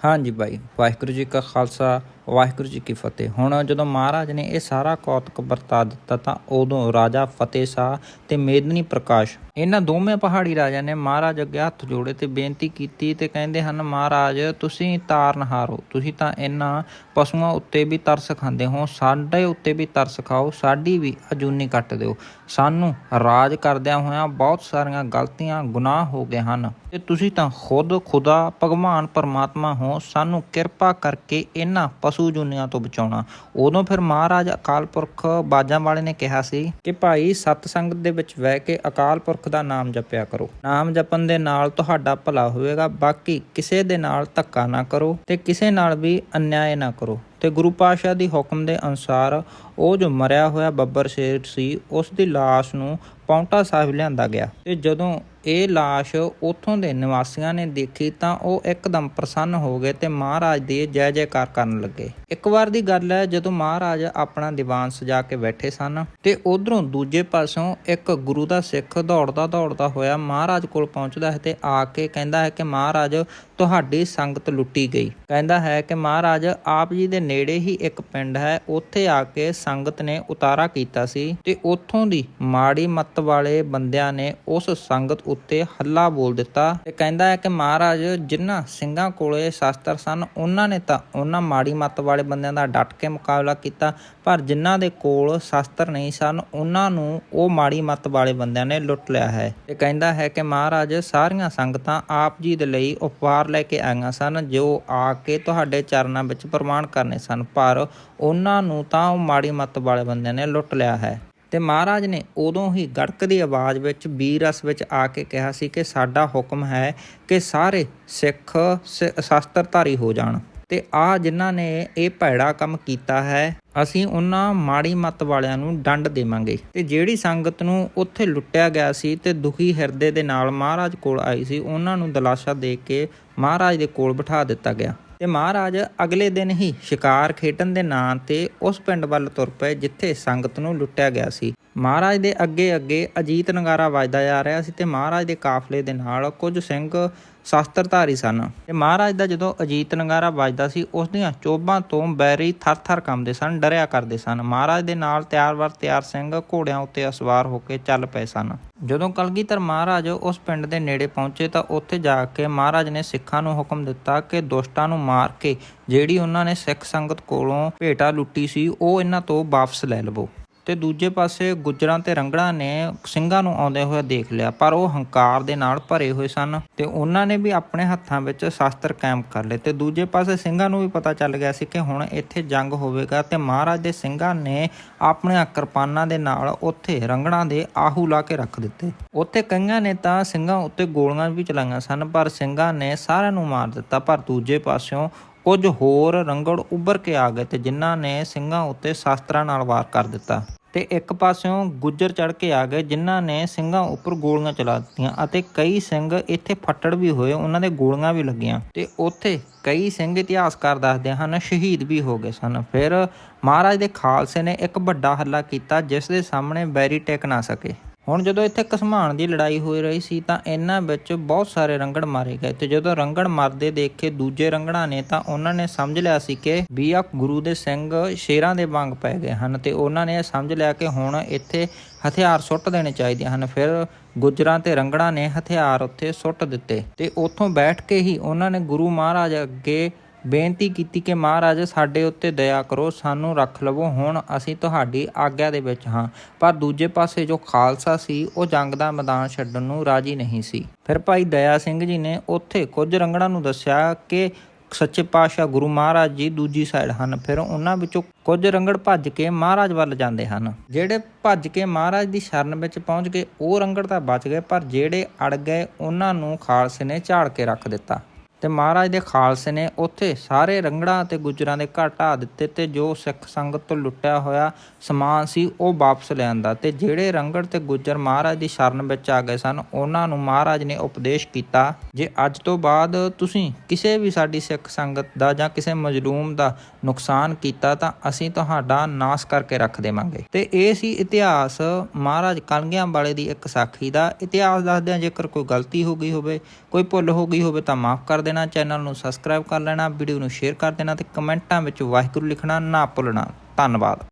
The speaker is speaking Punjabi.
ਹਾਂਜੀ ਬਾਈ ਵਾਹਿਗੁਰੂ ਜੀ ਕਾ ਖਾਲਸਾ ਵਾਹਿਗੁਰੂ ਜੀ ਕੀ ਫਤਿਹ। ਹੁਣ ਜਦੋਂ ਮਹਾਰਾਜ ਨੇ ਇਹ ਸਾਰਾ ਕੌਤਕ ਵਰਤਾ ਦਿੱਤਾ ਤਾਂ ਉਦੋਂ ਰਾਜਾ ਫਤਿਹ ਸ਼ਾਹ ਤੇ ਮੇਦਨੀ ਪ੍ਰਕਾਸ਼, ਇਹਨਾਂ ਦੋਵੇਂ ਪਹਾੜੀ ਰਾਜਿਆਂ ਨੇ ਮਹਾਰਾਜ ਅੱਗੇ ਹੱਥ ਜੋੜੇ ਤੇ ਬੇਨਤੀ ਕੀਤੀ ਤੇ ਕਹਿੰਦੇ ਹਨ, ਮਹਾਰਾਜ, ਤੁਸੀਂ ਤਾਰਨਹਾਰ ਹੋ ਤੁਸੀਂ ਤਾਂ ਇਹਨਾਂ ਪਸ਼ੂਆਂ ਉੱਤੇ ਵੀ ਤਰਸ ਖਾਂਦੇ ਹੋ, ਸਾਡੇ ਉੱਤੇ ਵੀ ਤਰਸ ਖਾਓ, ਸਾਡੀ ਵੀ ਅਜੂਨੀ ਕੱਟ ਦਿਓ। ਸਾਨੂੰ ਰਾਜ ਕਰਦਿਆਂ ਹੋਇਆਂ ਬਹੁਤ ਸਾਰੀਆਂ ਗਲਤੀਆਂ, ਗੁਨਾਹ ਹੋ ਗਏ ਹਨ। ਤੇ ਤੁਸੀਂ ਤਾਂ ਖੁਦ ਖੁਦਾ, ਭਗਵਾਨ, ਪਰਮਾਤਮਾ ਹੋ, ਸਾਨੂੰ ਕਿਰਪਾ ਕਰਕੇ ਇਹਨਾਂ ਪਸ਼ੂ ਜੁਨੀਆਂ ਤੋਂ ਬਚਾਉਣਾ। ਉਦੋਂ ਫਿਰ ਮਹਾਰਾਜ ਅਕਾਲ ਪੁਰਖ ਬਾਜਾਂ ਵਾਲੇ ਨੇ ਕਿਹਾ ਸੀ ਕਿ ਭਾਈ, ਸਤ ਸੰਗਤ ਦੇ ਵਿੱਚ ਬਹਿ ਕੇ ਅਕਾਲ ਪੁਰਖ ਦਾ ਨਾਮ ਜਪਿਆ ਕਰੋ। ਨਾਮ ਜਪਣ ਦੇ ਨਾਲ ਤੁਹਾਡਾ ਭਲਾ ਹੋਵੇਗਾ, ਬਾਕੀ ਕਿਸੇ ਦੇ ਨਾਲ ਧੱਕਾ ਨਾ ਕਰੋ ਤੇ ਕਿਸੇ ਨਾਲ ਵੀ ਅਨਿਆਏ ਨਾ ਕਰੋ। ਤੇ ਗੁਰੂ ਪਾਤਸ਼ਾਹ ਦੀ ਹੁਕਮ ਦੇ ਅਨੁਸਾਰ ਉਹ ਜੋ ਮਰਿਆ ਹੋਇਆ ਬੱਬਰ ਸ਼ੇਰ ਸੀ, ਉਸ ਦੀ ਲਾਸ਼ ਨੂੰ ਪੌਂਟਾ ਸਾਹਿਬ ਲਿਆਂਦਾ ਗਿਆ। ਤੇ ਜਦੋਂ ਇਹ ਲਾਸ਼ ਉੱਥੋਂ ਦੇ ਨਿਵਾਸੀਆਂ ਨੇ ਦੇਖੀ ਤਾਂ ਉਹ ਇੱਕਦਮ ਪ੍ਰਸੰਨ ਹੋ ਗਏ ਤੇ ਮਹਾਰਾਜ ਦੀ ਜੈ ਜੈਕਾਰ ਕਰਨ ਲੱਗੇ। ਇੱਕ ਵਾਰ ਦੀ ਗੱਲ ਹੈ, ਜਦੋਂ ਮਹਾਰਾਜ ਆਪਣਾ ਦੀਵਾਨ ਸਜਾ ਕੇ ਬੈਠੇ ਸਨ ਤੇ ਉਧਰੋਂ ਦੂਜੇ ਪਾਸੋਂ ਇੱਕ ਗੁਰੂ ਦਾ ਸਿੱਖ ਦੌੜਦਾ ਦੌੜਦਾ ਹੋਇਆ ਮਹਾਰਾਜ ਕੋਲ ਪਹੁੰਚਦਾ ਹੈ ਤੇ ਆ ਕੇ ਕਹਿੰਦਾ ਹੈ ਕਿ ਮਹਾਰਾਜ, ਤੁਹਾਡੀ ਸੰਗਤ ਲੁੱਟੀ ਗਈ। ਕਹਿੰਦਾ ਹੈ ਕਿ ਮਹਾਰਾਜ, ਆਪ ਜੀ ਦੇ ਨੇੜੇ ਹੀ ਇੱਕ ਪਿੰਡ ਹੈ, ਉੱਥੇ ਆ ਕੇ ਸੰਗਤ ਨੇ ਉਤਾਰਾ ਕੀਤਾ ਸੀ ਤੇ ਉੱਥੋਂ ਦੀ ਮਾੜੀ ਮੱਤ ਵਾਲੇ ਬੰਦਿਆਂ ਨੇ ਉਸ ਸੰਗਤ ਉੱਤੇ ਹੱਲਾ ਬੋਲ ਦਿੱਤਾ ਤੇ ਕਹਿੰਦਾ ਹੈ ਕਿ ਮਹਾਰਾਜ ਜਿਨ੍ਹਾਂ ਸਿੰਘਾਂ ਕੋਲੇ ਸ਼ਸਤਰ ਸਨ, ਉਹਨਾਂ ਨੇ ਤਾਂ ਉਹਨਾਂ ਮਾੜੀ ਮੱਤ ਵਾਲੇ ਬੰਦਿਆਂ ਦਾ ਡਟ ਕੇ ਮੁਕਾਬਲਾ ਕੀਤਾ, ਪਰ ਜਿਨ੍ਹਾਂ ਦੇ ਕੋਲ ਸ਼ਸਤਰ ਨਹੀਂ ਸਨ, ਉਹਨਾਂ ਨੂੰ ਉਹ ਮਾੜੀ ਮੱਤ ਵਾਲੇ ਬੰਦਿਆਂ ਨੇ ਲੁੱਟ ਲਿਆ ਹੈ। ਤੇ ਕਹਿੰਦਾ ਹੈ ਕਿ ਮਹਾਰਾਜ, ਸਾਰੀਆਂ ਸੰਗਤਾਂ ਆਪ ਜੀ ਦੇ ਲਈ ਉਪਹਾਰ ਲੈ ਕੇ ਆਈਆਂ ਸਨ, ਜੋ ਆ ਕੇ ਤੁਹਾਡੇ ਚਰਨਾਂ ਵਿੱਚ ਪ੍ਰਮਾਣ ਕਰਨੇ ਸਨ, ਪਰ ਉਹਨਾਂ ਨੂੰ ਤਾਂ ਉਹ ਮਾੜੀ ਮੱਤ ਵਾਲੇ ਬੰਦਿਆਂ ਨੇ ਲੁੱਟ ਲਿਆ ਹੈ। ਤੇ ਮਹਾਰਾਜ ਨੇ ਉਦੋਂ ਹੀ ਗੜਕਦੀ ਆਵਾਜ਼ ਵਿੱਚ ਵੀਰ ਰਸ ਵਿੱਚ ਆ ਕੇ ਕਿਹਾ ਸੀ ਕਿ ਸਾਡਾ ਹੁਕਮ ਹੈ ਕਿ ਸਾਰੇ ਸਿੱਖ ਸ- ਸ਼ਸਤਰਧਾਰੀ ਹੋ ਜਾਣ। ਤੇ ਆ ਜਿਨ੍ਹਾਂ ਨੇ ਇਹ ਭੈੜਾ ਕੰਮ ਕੀਤਾ ਹੈ, ਅਸੀਂ ਉਹਨਾਂ ਮਾੜੀ ਮੱਤ ਵਾਲਿਆਂ ਨੂੰ ਡੰਡ ਦੇਵਾਂਗੇ। ਤੇ ਜਿਹੜੀ ਸੰਗਤ ਨੂੰ ਉੱਥੇ ਲੁੱਟਿਆ ਗਿਆ ਸੀ ਤੇ ਦੁਖੀ ਹਿਰਦੇ ਦੇ ਨਾਲ ਮਹਾਰਾਜ ਕੋਲ ਆਈ ਸੀ, ਉਹਨਾਂ ਨੂੰ ਦਲਾਸ਼ਾ ਦੇ ਕੇ ਮਹਾਰਾਜ ਦੇ ਕੋਲ ਬਿਠਾ ਦਿੱਤਾ ਗਿਆ। ਤੇ ਮਹਾਰਾਜ ਅਗਲੇ ਦਿਨ ਹੀ ਸ਼ਿਕਾਰ ਖੇਡਣ ਦੇ ਨਾਂ ਤੇ ਉਸ ਪਿੰਡ ਵੱਲ ਤੁਰ ਪਏ, ਜਿੱਥੇ ਸੰਗਤ ਨੂੰ ਲੁੱਟਿਆ ਗਿਆ ਸੀ। ਮਹਾਰਾਜ ਦੇ ਅੱਗੇ ਅੱਗੇ ਅਜੀਤ ਨਗਾਰਾ ਵੱਜਦਾ ਜਾ ਰਿਹਾ ਸੀ ਤੇ ਮਹਾਰਾਜ ਦੇ ਕਾਫਲੇ ਦੇ ਨਾਲ ਕੁਝ ਸਿੰਘ ਸ਼ਾਸਤਰਧਾਰੀ ਸਨ। ਤੇ ਮਹਾਰਾਜ ਦਾ ਜਦੋਂ ਅਜੀਤ ਨਗਾਰਾ ਵੱਜਦਾ ਸੀ, ਉਸ ਦੀਆਂ ਚੋਬਾਂ ਤੋਂ ਬੈਰੀ ਥਰ-ਥਰ ਕੰਬਦੇ ਸਨ, ਡਰਿਆ ਕਰਦੇ ਸਨ। ਮਹਾਰਾਜ ਦੇ ਨਾਲ ਤਿਆਰ-ਵਰ ਤਿਆਰ ਸਿੰਘ ਘੋੜਿਆਂ ਉੱਤੇ ਅਸਵਾਰ ਹੋ ਕੇ ਚੱਲ ਪਏ ਸਨ। ਜਦੋਂ ਕਲਗੀਧਰ ਮਹਾਰਾਜ ਉਸ ਪਿੰਡ ਦੇ ਨੇੜੇ ਪਹੁੰਚੇ ਤਾਂ ਉੱਥੇ ਜਾ ਕੇ ਮਹਾਰਾਜ ਨੇ ਸਿੱਖਾਂ ਨੂੰ ਹੁਕਮ ਦਿੱਤਾ ਕਿ ਦੁਸ਼ਟਾਂ ਨੂੰ ਮਾਰ ਕੇ ਜਿਹੜੀ ਉਹਨਾਂ ਨੇ ਸਿੱਖ ਸੰਗਤ ਕੋਲੋਂ ਭੇਟਾ ਲੁੱਟੀ ਸੀ, ਉਹ ਇਹਨਾਂ ਤੋਂ ਵਾਪਸ ਲੈ ਲਵੋ। ਤੇ ਦੂਜੇ ਪਾਸੇ ਗੁੱਜਰਾਂ ਤੇ ਰੰਗੜਾਂ ਨੇ ਸਿੰਘਾਂ ਨੂੰ ਆਉਂਦੇ ਹੋਏ ਦੇਖ ਲਿਆ, ਪਰ ਉਹ ਹੰਕਾਰ ਦੇ ਨਾਲ ਭਰੇ ਹੋਏ ਸਨ ਤੇ ਉਹਨਾਂ ਨੇ ਵੀ ਆਪਣੇ ਹੱਥਾਂ ਵਿੱਚ ਸ਼ਾਸਤਰ ਕਾਇਮ ਕਰ ਲਏ ਤੇ ਦੂਜੇ ਪਾਸੇ ਸਿੰਘਾਂ ਨੂੰ ਵੀ ਪਤਾ ਚੱਲ ਗਿਆ ਸੀ ਕਿ ਹੁਣ ਇੱਥੇ ਜੰਗ ਹੋਵੇਗਾ ਤੇ ਮਹਾਰਾਜ ਦੇ ਸਿੰਘਾਂ ਨੇ ਆਪਣੀਆਂ ਕਿਰਪਾਨਾਂ ਦੇ ਨਾਲ ਉੱਥੇ ਰੰਗੜਾਂ ਦੇ ਆਹੂ ਲਾ ਕੇ ਰੱਖ ਦਿੱਤੇ। ਉੱਥੇ ਕਈਆਂ ਨੇ ਤਾਂ ਸਿੰਘਾਂ ਉੱਤੇ ਗੋਲੀਆਂ ਵੀ ਚਲਾਈਆਂ ਸਨ, ਪਰ ਸਿੰਘਾਂ ਨੇ ਸਾਰਿਆਂ ਨੂੰ ਮਾਰ ਦਿੱਤਾ, ਪਰ ਦੂਜੇ ਪਾਸਿਓਂ ਕੁਝ ਹੋਰ ਰੰਗੜ ਉੱਭਰ ਕੇ ਆ ਗਏ ਤੇ ਜਿਨ੍ਹਾਂ ਨੇ ਸਿੰਘਾਂ ਉੱਤੇ ਸ਼ਾਸਤਰਾਂ ਨਾਲ ਵਾਰ ਕਰ ਦਿੱਤਾ। ਤੇ ਇੱਕ ਪਾਸਿਓਂ ਗੁੱਜਰ ਚੜ ਕੇ ਆ ਗਏ, ਜਿਨ੍ਹਾਂ ਨੇ ਸਿੰਘਾਂ ਉੱਪਰ ਗੋਲੀਆਂ ਚਲਾ ਦਿੱਤੀਆਂ ਅਤੇ ਕਈ ਸਿੰਘ ਇੱਥੇ ਫੱਟੜ ਵੀ ਹੋਏ, ਉਹਨਾਂ ਦੇ ਗੋਲੀਆਂ ਵੀ ਲੱਗੀਆਂ ਤੇ ਉੱਥੇ ਕਈ ਸਿੰਘ ਇਤਿਹਾਸਕਾਰ ਦੱਸਦੇ ਹਨ ਸ਼ਹੀਦ ਵੀ ਹੋ ਗਏ ਸਨ। ਫਿਰ ਮਹਾਰਾਜ ਦੇ ਖਾਲਸੇ ਨੇ ਇੱਕ ਵੱਡਾ ਹੱਲਾ ਕੀਤਾ, ਜਿਸ ਦੇ ਸਾਹਮਣੇ ਬੈਰੀ ਟੇਕ ਨਾ ਸਕੇ। ਹੁਣ ਜਦੋਂ ਇੱਥੇ ਕਸਮਾਨ ਦੀ ਲੜਾਈ ਹੋ ਰਹੀ ਸੀ ਤਾਂ ਇਹਨਾਂ ਵਿੱਚ ਬਹੁਤ ਸਾਰੇ ਰੰਗੜ ਮਾਰੇ ਗਏ ਤੇ ਜਦੋਂ ਰੰਗੜ ਮਰਦੇ ਦੇਖੇ ਦੂਜੇ ਰੰਗੜਾਂ ਨੇ ਤਾਂ ਉਹਨਾਂ ਨੇ ਸਮਝ ਲਿਆ ਸੀ ਕਿ ਵੀ ਆ ਗੁਰੂ ਦੇ ਸਿੰਘ ਸ਼ੇਰਾਂ ਦੇ ਵਾਂਗ ਪੈ ਗਏ ਹਨ ਤੇ ਉਹਨਾਂ ਨੇ ਸਮਝ ਲਿਆ ਕਿ ਹੁਣ ਇੱਥੇ ਹਥਿਆਰ ਸੁੱਟ ਦੇਣੇ ਚਾਹੀਦੇ ਹਨ। ਫਿਰ ਗੁੱਜਰਾਂ ਤੇ ਰੰਗੜਾਂ ਨੇ ਹਥਿਆਰ ਉੱਥੇ ਸੁੱਟ ਦਿੱਤੇ ਤੇ ਉੱਥੋਂ ਬੈਠ ਕੇ ਹੀ ਉਹਨਾਂ ਨੇ ਗੁਰੂ ਮਹਾਰਾਜ ਅੱਗੇ ਬੇਨਤੀ ਕੀਤੀ ਕਿ ਮਹਾਰਾਜ, ਸਾਡੇ ਉੱਤੇ ਦਇਆ ਕਰੋ, ਸਾਨੂੰ ਰੱਖ ਲਵੋ। ਹੁਣ ਅਸੀਂ ਤੁਹਾਡੀ ਆਗਿਆ ਦੇ ਵਿੱਚ ਹਾਂ। ਪਰ ਦੂਜੇ ਪਾਸੇ ਜੋ ਖਾਲਸਾ ਸੀ, ਉਹ ਜੰਗ ਦਾ ਮੈਦਾਨ ਛੱਡਣ ਨੂੰ ਰਾਜੀ ਨਹੀਂ ਸੀ। ਫਿਰ ਭਾਈ ਦਇਆ ਸਿੰਘ ਜੀ ਨੇ ਉੱਥੇ ਕੁਝ ਰੰਗੜਾਂ ਨੂੰ ਦੱਸਿਆ ਕਿ ਸੱਚੇ ਪਾਤਸ਼ਾਹ ਗੁਰੂ ਮਹਾਰਾਜ ਜੀ ਦੂਜੀ ਸਾਈਡ ਹਨ। ਫਿਰ ਉਹਨਾਂ ਵਿੱਚੋਂ ਕੁਝ ਰੰਗੜ ਭੱਜ ਕੇ ਮਹਾਰਾਜ ਵੱਲ ਜਾਂਦੇ ਹਨ। ਜਿਹੜੇ ਭੱਜ ਕੇ ਮਹਾਰਾਜ ਦੀ ਸ਼ਰਨ ਵਿੱਚ ਪਹੁੰਚ ਗਏ, ਉਹ ਰੰਗੜ ਤਾਂ ਬਚ ਗਏ, ਪਰ ਜਿਹੜੇ ਅੜ ਗਏ, ਉਹਨਾਂ ਨੂੰ ਖਾਲਸੇ ਨੇ ਝਾੜ ਕੇ ਰੱਖ ਦਿੱਤਾ। ਤੇ ਮਹਾਰਾਜ ਦੇ ਖਾਲਸੇ ਨੇ ਉੱਥੇ ਸਾਰੇ ਰੰਗੜਾਂ ਅਤੇ ਗੁੱਜਰਾਂ ਦੇ ਘਰ ਢਾਹ ਦਿੱਤੇ ਤੇ ਜੋ ਸਿੱਖ ਸੰਗਤ ਤੋਂ ਲੁੱਟਿਆ ਹੋਇਆ ਸਮਾਨ ਸੀ, ਉਹ ਵਾਪਸ ਲੈ ਆਂਦਾ ਤੇ ਜਿਹੜੇ ਰੰਗੜ ਤੇ ਗੁੱਜਰ ਮਹਾਰਾਜ ਦੀ ਸ਼ਰਨ ਵਿੱਚ ਆ ਗਏ ਸਨ, ਉਹਨਾਂ ਨੂੰ ਮਹਾਰਾਜ ਨੇ ਉਪਦੇਸ਼ ਕੀਤਾ ਜੇ ਅੱਜ ਤੋਂ ਬਾਅਦ ਤੁਸੀਂ ਕਿਸੇ ਵੀ ਸਾਡੀ ਸਿੱਖ ਸੰਗਤ ਦਾ ਜਾਂ ਕਿਸੇ ਮਜਲੂਮ ਦਾ ਨੁਕਸਾਨ ਕੀਤਾ ਤਾਂ ਅਸੀਂ ਤੁਹਾਡਾ ਨਾਸ਼ ਕਰਕੇ ਰੱਖ ਦੇਵਾਂਗੇ। ਤੇ ਇਹ ਸੀ ਇਤਿਹਾਸ। ਮਹਾਰਾਜ ਕਲਗਿਆਂ ਵਾਲੇ ਦੀ ਇੱਕ ਸਾਖੀ ਦਾ। ਇਤਿਹਾਸ ਦੱਸਦਿਆਂ ਜੇਕਰ ਕੋਈ ਗਲਤੀ ਹੋ ਗਈ ਹੋਵੇ, ਕੋਈ ਭੁੱਲ ਹੋ ਗਈ ਹੋਵੇ ਤਾਂ ਮਾਫ ਕਰ ਦੇਣਾ ਚੈਨਲ ਨੂੰ ਸਬਸਕ੍ਰਾਈਬ ਕਰ ਲੈਣਾ ਵੀਡੀਓ ਨੂੰ ਸ਼ੇਅਰ ਕਰ ਦੇਣਾ ਤੇ ਕਮੈਂਟਾਂ ਵਿੱਚ ਵਾਹਿਗੁਰੂ ਲਿਖਣਾ ਨਾ ਭੁੱਲਣਾ। ਧੰਨਵਾਦ।